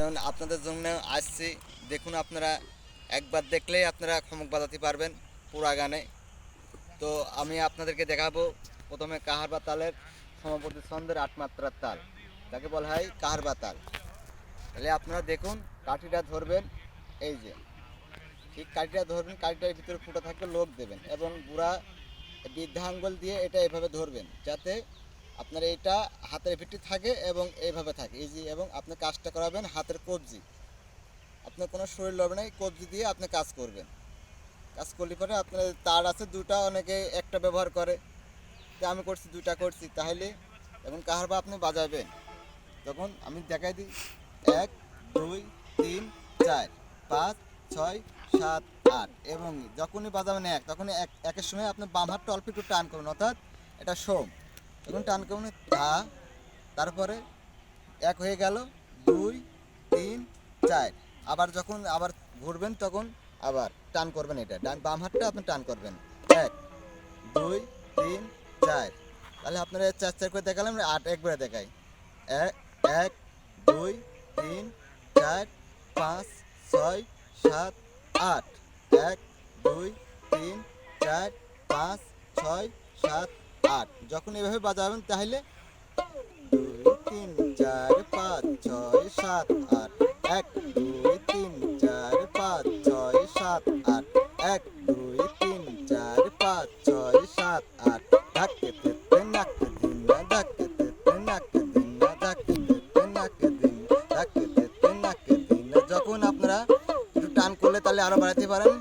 জন্য আপনাদের জন্য আসছি, দেখুন আপনারা, একবার দেখলেই আপনারা খমক বাজাতে পারবেন পুরা গানে। তো আমি আপনাদেরকে দেখাবো, প্রথমে কাহারবা তালের সমাপতি ছন্দের আট মাত্রার তাল। তাকে বলা হয় কাহারবা তাল। তাহলে আপনারা দেখুন, কাঠিটা ধরবেন, এই যে। ঠিক কাঠিটা ধরবেন, কাঠিটার ভিতরে ফুটা থাকলে লোক দেবেন এবং গুড়া বৃদ্ধাঙ্গল দিয়ে এটা এভাবে ধরবেন, যাতে আপনার এটা হাতের ভিত্তি থাকে এবং এইভাবে থাকে। যে এবং আপনি কাজটা করাবেন হাতের কবজি। আপনার কোনো শরীর লড়বে না এই কবজি দিয়ে আপনি কাজ করবেন। কাজ করলে পরে আপনার তার আছে দুটা, অনেকে একটা ব্যবহার করে। তো আমি করছি দুটা করছি, তাহলে এখন কাহার বা আপনি বাজাবেন তখন আমি দেখাই দিই। এক, দুই, তিন, চার, পাঁচ, ছয়, সাত, আট। এবং যখনই বাজাবেন এক, তখনই এক, একের সময় আপনি বাম হাতটা অল্প একটু টান করুন, অর্থাৎ এটা সোম। তখন টান করুন ধা তারপরে এক হয়ে গেল দুই, তিন, চার। আবার যখন আবার ঘুরবেন তখন আবার টান করবেন এটা। ডান বাম হাতটা আপনি টান করবেন। এক, দুই, তিন, চার। তাহলে আপনারা চার চার করে দেখালাম আট একবারে দেখাই। এক এক, দুই, তিন, চার, পাঁচ, ছয়, সাত, আট। এক, দুই, তিন, চার, পাঁচ, ছয়, সাত আট যখন এভাবে বাজাবেন তাহলে দুই, তিন, চার, পাঁচ, ছয়, সাত, আট, এক, দুই, তিন, চার, পাঁচ, ছয়, সাত, আট, এক, দুই, তিন, চার, পাঁচ, ছয়, সাত, আট। ধাক্কে তেতে নাক্কে দিন না, ধাক্কে তেতে নাক্কে দিন না, ধাক্কে তেতে নাক্কে দিন, ধাক্কে তেতে নাক্কে দিন যখন আপনারা একটু করলে তাহলে আরও বাড়াতে পারেন।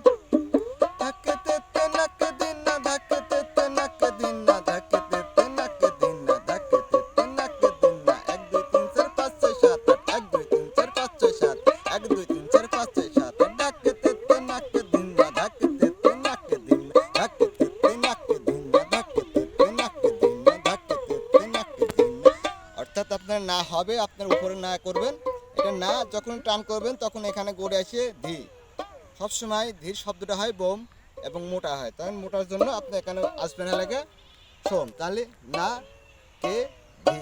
এক দুই তিন চার পাঁচ ছয় সাত অর্থাৎ আপনার না হবে আপনার উপরে না করবেন এটা না যখন টান করবেন তখন এখানে গড়ে আসে ধি সবসময় ধীর শব্দটা হয় বোম এবং মোটা হয় তাই মোটার জন্য আপনি এখানে আসবেন এলাকা সোম তাহলে না কে ধি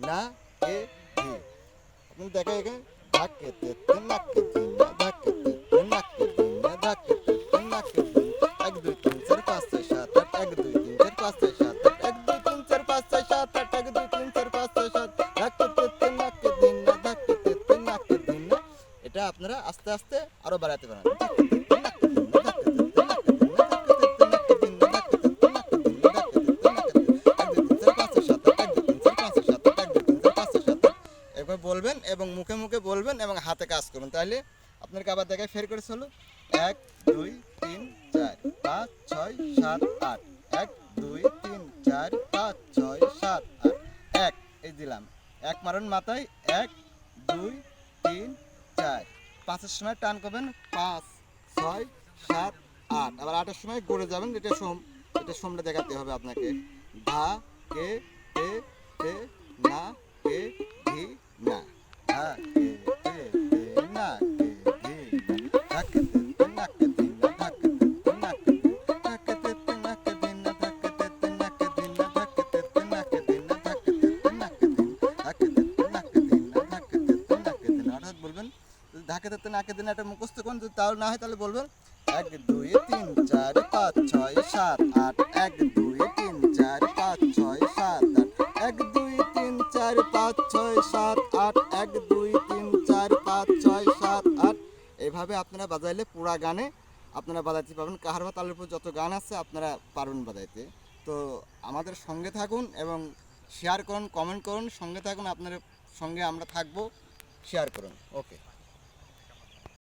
না কে ধি আপনি দেখেন এখানে আপনারা আস্তে আস্তে আরও বাড়াতে পারেন এবং মুখে মুখে বলবেন এবং হাতে কাজ করবেন তাহলে আপনাকে আবার দেখায় ফের করে চলো এক, দুই, তিন, চার, পাঁচ, ছয়, সাত, আট। এক, দুই, তিন, চার, পাঁচ, ছয়, সাত, আট। এক, এই দিলাম। এক মারণ মাথায়। এক, দুই, তিন, চার। পাঁচের সময় টান করবেন। পাঁচ, ছয়, সাত, আট। আবার আটের সময় গড়ে যাবেন। এটা সোম এটা সোমটা দেখাতে হবে আপনাকে। ধা, কে না, কে, ধি, না। ধা কে তে তে না কে ধি না ধাক্কে তে তে নাকে দিন না ধাক্কে তে তে নাকে দিন ধাক্কে তে তে নাকে দিন না ধাক্কে তে তে নাকে দিন না ধাক্কে তে তে নাকে দিন না ধাক্কে তে তে নাকে দিন ধাক্কে তে তে নাকে দিন না ধাক্কে তে তে নাকে দিন অর্থাৎ বলবেন যদি তাও না হয় তাহলে বলবেন এক দুই তিন চার পাঁচ ছয় সাত আট এক দুই তিন চার পাঁচ ছয় সাত এক, দুই, তিন, চার, পাঁচ, ছয়, সাত, আট। এভাবে আপনারা বাজাইলে পুরা গানে আপনারা বাজাইতে পারবেন। কাহারবা তালের উপর যত গান আছে আপনারা পারবেন বাজাইতে। তো আমাদের সঙ্গে থাকুন এবং শেয়ার করুন কমেন্ট করুন, সঙ্গে থাকুন আপনার সঙ্গে আমরা থাকব শেয়ার করুন। ওকে